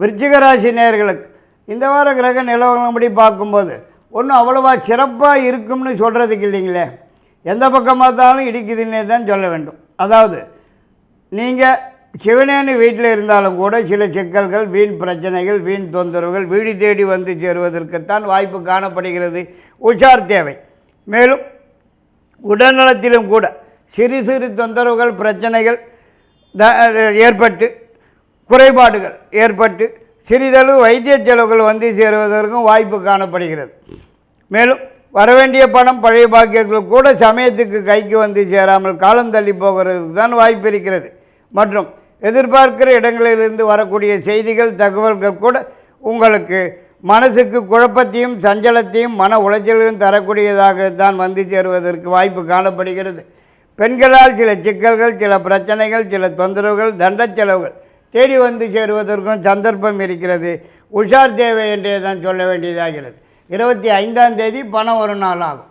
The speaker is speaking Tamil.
விருச்சிக ராசி இந்த வார கிரக நிலவரப்படி பார்க்கும்போது ஒன்றும் அவ்வளோவா சிறப்பாக இருக்கும்னு சொல்கிறதுக்கு இல்லைங்களே. எந்த பக்கம் பார்த்தாலும் இடிக்குதுன்னே தான் சொல்ல வேண்டும். அதாவது நீங்கள் சிவனேனு வீட்டில் இருந்தாலும் கூட சில சிக்கல்கள் வீண் பிரச்சனைகள் வீண் தொந்தரவுகள் வீடு தேடி வந்து சேருவதற்குத்தான் வாய்ப்பு காணப்படுகிறது. உஷார் தேவை. மேலும் உடல்நலத்திலும் கூட சிறு சிறு தொந்தரவுகள் பிரச்சனைகள் த ஏற்பட்டு குறைபாடுகள் ஏற்பட்டு சிறிதளவு வைத்திய செலவுகள் வந்து சேருவதற்கும் வாய்ப்பு காணப்படுகிறது. மேலும் வரவேண்டிய பணம் பழைய பாக்கியங்கள் கூட சமயத்துக்கு கைக்கு வந்து சேராமல் காலம் தள்ளி போகிறதுக்கு தான் வாய்ப்பு இருக்கிறது. மற்றும் எதிர்பார்க்கிற இடங்களிலிருந்து வரக்கூடிய செய்திகள் தகவல்கள் கூட உங்களுக்கு மனசுக்கு குழப்பத்தையும் சஞ்சலத்தையும் மன உளைச்சலையும் தரக்கூடியதாக தான் வந்து சேருவதற்கு வாய்ப்பு காணப்படுகிறது. பெண்களால் சில சிக்கல்கள் சில பிரச்சனைகள் சில தொந்தரவுகள் தண்ட செலவுகள் தேடி வந்து சேருவதற்கும் சந்தர்ப்பம் இருக்கிறது. உஷார் தேவை என்றே தான் சொல்ல வேண்டியதாகிறது. இருபத்தி ஐந்தாம் தேதி பணம் ஒரு நாள் ஆகும்.